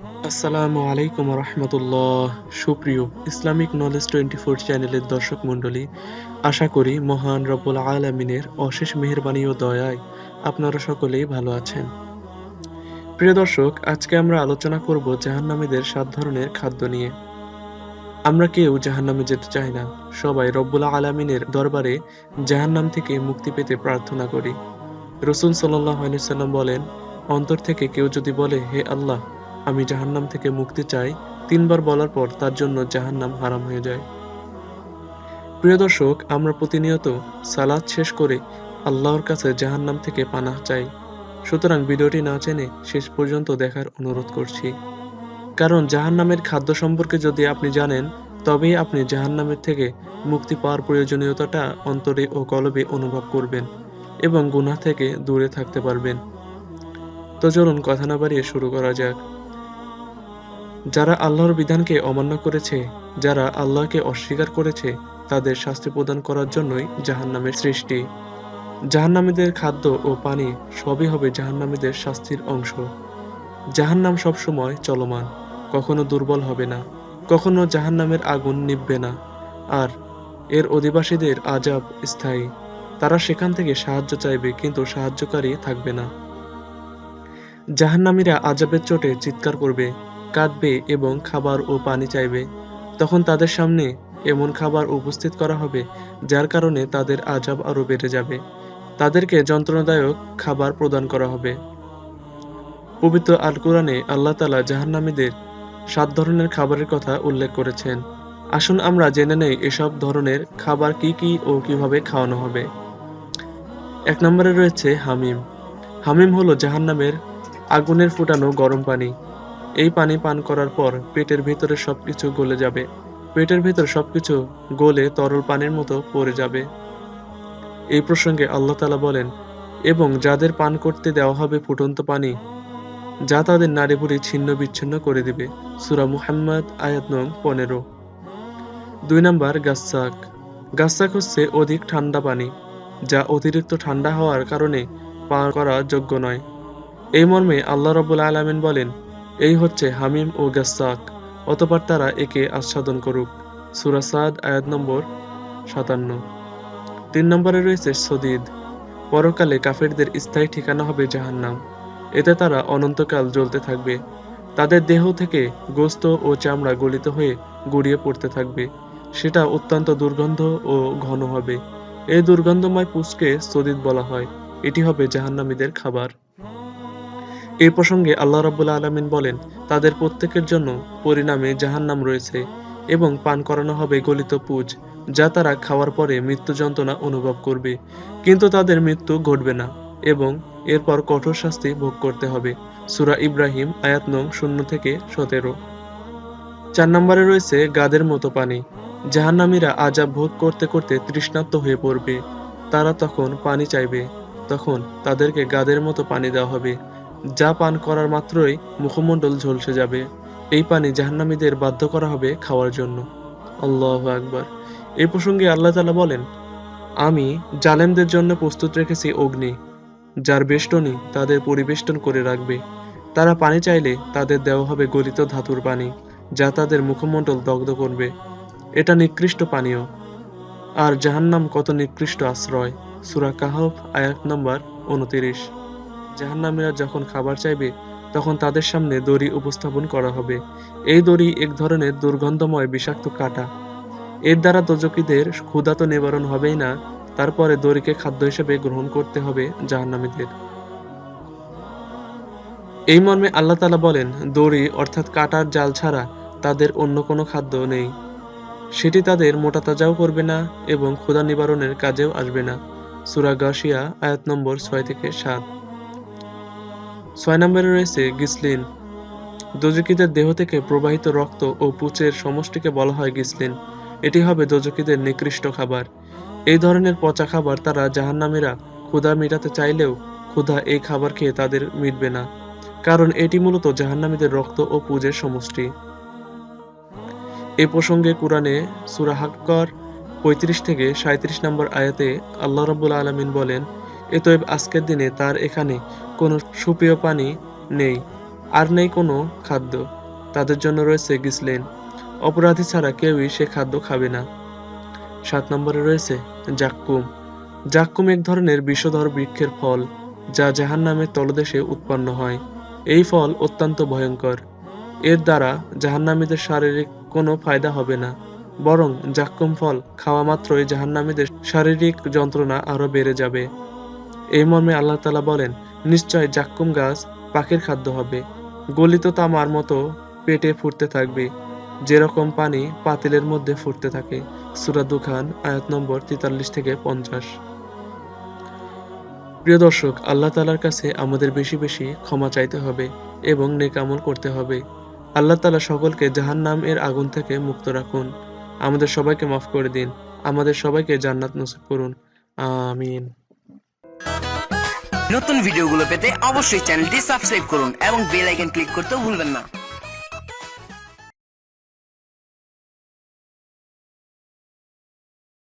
আসসালামু আলাইকুম রহমতুল্লাহ। সুপ্রিয় ইসলামিক নলেজ টোয়েন্টি ফোর চ্যানেলের দর্শক মণ্ডলী, আশা করি মহান আলমিনের অশেষ মেহরবানি ও দয়ায় আপনারা সকলেই ভালো আছেন। প্রিয় দর্শক, আজকে আমরা আলোচনা করব জাহান্নামীদের সাত ধরনের খাদ্য নিয়ে। আমরা কেউ জাহান্নামে যেতে চাই না, সবাই রব্বুল আলমিনের দরবারে জাহান্নাম থেকে মুক্তি পেতে প্রার্থনা করি। রসুল সাল্লাহ সাল্লাম বলেন, অন্তর থেকে কেউ যদি বলে, হে আল্লাহ আমি জাহান্নাম থেকে মুক্তি চাই, তিনবার বলার পর তার জন্য জাহান্নাম হারাম হয়ে যায়। প্রিয় দর্শক, আমরা প্রতিনিয়ত সালাদ শেষ করে আল্লাহর কাছে জাহান্নাম থেকে পানাহ চাই। সুতরাং ভিডিওটি না জেনে শেষ পর্যন্ত দেখার অনুরোধ করছি। কারণ জাহান্নামের খাদ্য সম্পর্কে যদি আপনি জানেন, তবেই আপনি জাহান্নামের থেকে মুক্তি পাওয়ার প্রয়োজনীয়তাটা অন্তরে ও কলবে অনুভব করবেন এবং গুনাহ থেকে দূরে থাকতে পারবেন। তো চলুন কথা না বাড়িয়ে শুরু করা যাক। যারা আল্লাহর বিধানকে অমান্য করেছে, যারা আল্লাহকে অস্বীকার করেছে, তাদের শাস্তি প্রদান করার জন্যই জাহান্নামের সৃষ্টি। জাহান্নামীদের খাদ্য ও পানি সবই হবে জাহান্নামীদের শাস্তির অংশ। জাহান্নাম সবসময় চলমান, কখনো দুর্বল হবে না, কখনো জাহান্নামের আগুন নিভবে না, আর এর অধিবাসীদের আজাব স্থায়ী। তারা সেখান থেকে সাহায্য চাইবে, কিন্তু সাহায্যকারী থাকবে না। জাহান্নামীরা আজাবের চোটে চিৎকার করবে কাঁদবে এবং খাবার ও পানি চাইবে। তখন তাদের সামনে এমন খাবার উপস্থিত করা হবে, যার কারণে তাদের আজাব আরও বেড়ে যাবে। তাদেরকে যন্ত্রণাদায়ক খাবার প্রদান করা হবে। পবিত্র আল কোরআনে আল্লাহ তালা জাহান্নামীদের সাত ধরনের খাবারের কথা উল্লেখ করেছেন। আসুন আমরা জেনে নেই এসব ধরনের খাবার কি কি ও কীভাবে খাওয়ানো হবে। এক নম্বরে রয়েছে হামিম। হামিম হলো জাহান্নামের আগুনের ফুটানো গরম পানি। এই পানি পান করার পর পেটের ভিতরে সবকিছু গলে যাবে। পেটের ভিতর সবকিছু গলে তরল পানির মতো পড়ে যাবে। এই প্রসঙ্গে আল্লাহ তালা বলেন, এবং যাদের পান করতে দেওয়া হবে ফুটন্ত পানি, যা তাদের নাড়িভুড়ি ছিন্ন বিচ্ছিন্ন করে দিবে। সুরা মুহাম্মদ, আয়াত নং পনেরো। দুই নাম্বার গাস্সাক গাস্সাক হচ্ছে অধিক ঠান্ডা পানি, যা অতিরিক্ত ঠান্ডা হওয়ার কারণে পান করা যোগ্য নয়। এই মর্মে আল্লাহ রবুল আলমিন বলেন এই হচ্ছে হামিম ও গাস্সাক, অতপর তারা একে আস্বাদন করুক। সুরাসাদ আয়াত নম্বর সাতান্ন। তিন নম্বরে রয়েছে সদিদ। পরকালে কাফেরদের স্থায়ী ঠিকানা হবে জাহান্নাম। এতে তারা অনন্তকাল জ্বলতে থাকবে। তাদের দেহ থেকে গোস্ত ও চামড়া গলিত হয়ে গড়িয়ে পড়তে থাকবে। সেটা অত্যন্ত দুর্গন্ধ ও ঘন হবে। এই দুর্গন্ধময় পুষকে সদিদ বলা হয়। এটি হবে জাহান্নামীদের খাবার। এই প্রসঙ্গে আল্লাহ রাবুল্লা আলমিন বলেন, তাদের প্রত্যেকের জন্য পরিণামে জাহান্নাম রয়েছে এবং পান করানো হবে গলিত পুজ, যা তারা খাওয়ার পরে মৃত্যু যন্ত্রণা অনুভব করবে। কিন্তু তাদের মৃত্যু ঘটবে না এবং এরপর কঠোর শাস্তি ভোগ করতে হবে। সুরা ইব্রাহিম, আয়াত নং শূন্য থেকে সতেরো। চার নম্বরে রয়েছে গাদের মতো পানি। জাহান্নামীরা আজাব ভোগ করতে করতে তৃষ্ণার্ত হয়ে পড়বে। তারা তখন পানি চাইবে। তখন তাদেরকে গাদের মতো পানি দেওয়া হবে। যা পান করার মাত্রই মুখমণ্ডল ঝলসে যাবে। এই পানি জাহান্নামীদের বাধ্য করা হবে খাওয়ার জন্য। আল্লাহ আকবার। এই প্রসঙ্গে আল্লাহ তালা বলেন, আমি জালেমদের জন্য প্রস্তুত রেখেছি অগ্নি, যার বেষ্টনী তাদের পরিবেষ্টন করে রাখবে। তারা পানি চাইলে তাদের দেওয়া হবে গলিত ধাতুর পানি, যা তাদের মুখমণ্ডল দগ্ধ করবে। এটা নিকৃষ্ট পানীয়। আর জাহান্নাম কত নিকৃষ্ট আশ্রয়? সুরা কাহফ, আয়াত নম্বর উনতিরিশ। জাহান্নামীরা যখন খাবার চাইবে, তখন তাদের সামনে দড়ি উপস্থাপন করা হবে। এই দড়ি এক ধরনের দুর্গন্ধময় বিষাক্ত কাটা। এর দ্বারা দোজকীদের ক্ষুধা তো নিবারণ হবেই না, তারপরে দড়িকে খাদ্য হিসেবে গ্রহণ করতে হবে জাহান্নামীদের। এই মর্মে আল্লাহ তালা বলেন, দড়ি অর্থাৎ কাটার জাল ছাড়া তাদের অন্য কোনো খাদ্য নেই। সেটি তাদের মোটা তাজাও করবে না এবং ক্ষুধা নিবারণের কাজেও আসবে না। সুরা গাশিয়া, আয়াত নম্বর ছয় থেকে সাত। ছয় নম্বরে রয়েছে গিসলিন। দোজকিদের দেহ থেকে প্রবাহিত রক্ত ও পুচের সমষ্টিকে বলা হয় গিসলিন। এটি হবে দোজকিদের নিকৃষ্ট খাবার। এই ধরনের পচা খাবার তারা জাহান্নামীরা ক্ষুধা মেটাতে চাইলেও ক্ষুধা এই খাবার খেয়ে তাদের মিটবে না, কারণ এটি মূলত জাহান্নামীদের রক্ত ও পুজের সমষ্টি। এ প্রসঙ্গে কোরআনে সুরা হাক্কর পঁয়ত্রিশ থেকে সাঁত্রিশ নম্বর আয়াতে আল্লাহ রাবুল আলমিন বলেন এতএব আজকের দিনে তার এখানে কোনো সুপেয় পানি নেই, আর নেই কোনো খাদ্য। তাদের জন্য রয়েছে গিসলেন। অপরাধী ছাড়া কেউই সে খাদ্য খাবে না। সাত নম্বরে রয়েছে জাক্কুম। জাক্কুম এক ধরনের বিষধর বৃক্ষের ফল, যা জাহান জাহান্নামের তলদেশে উৎপন্ন হয়। এই ফল অত্যন্ত ভয়ঙ্কর। এর দ্বারা জাহান্নামীদের শারীরিক কোনো ফায়দা হবে না, বরং জাক্কুম ফল খাওয়া মাত্রই জাহান্নামীদের শারীরিক যন্ত্রণা আরও বেড়ে যাবে। এই মর্মে আল্লাহ তাআলা বলেন, নিশ্চয় জাক্কুম গাছ পাখির খাদ্য হবে। গলিত তামার মতো পেটে ফুটতে থাকবে। যেরকম পানি পাতিলের মধ্যে ফুটতে থাকে। সূরা দুখান, আয়াত নম্বর তেতাল্লিশ থেকে পঞ্চাশ। প্রিয় দর্শক, আল্লাহ তাআলার কাছে আমাদের বেশি বেশি ক্ষমা চাইতে হবে এবং নেকামল করতে হবে। আল্লাহ তালা সকলকে জাহান্নাম এর আগুন থেকে মুক্ত রাখুন। আমাদের সবাইকে মাফ করে দিন। আমাদের সবাইকে জান্নাত নসিব করুন। আমিন। নতুন ভিডিওগুলো পেতে অবশ্যই চ্যানেলটি সাবস্ক্রাইব করুন এবং বেল আইকন ক্লিক করতেও ভুলবেন না।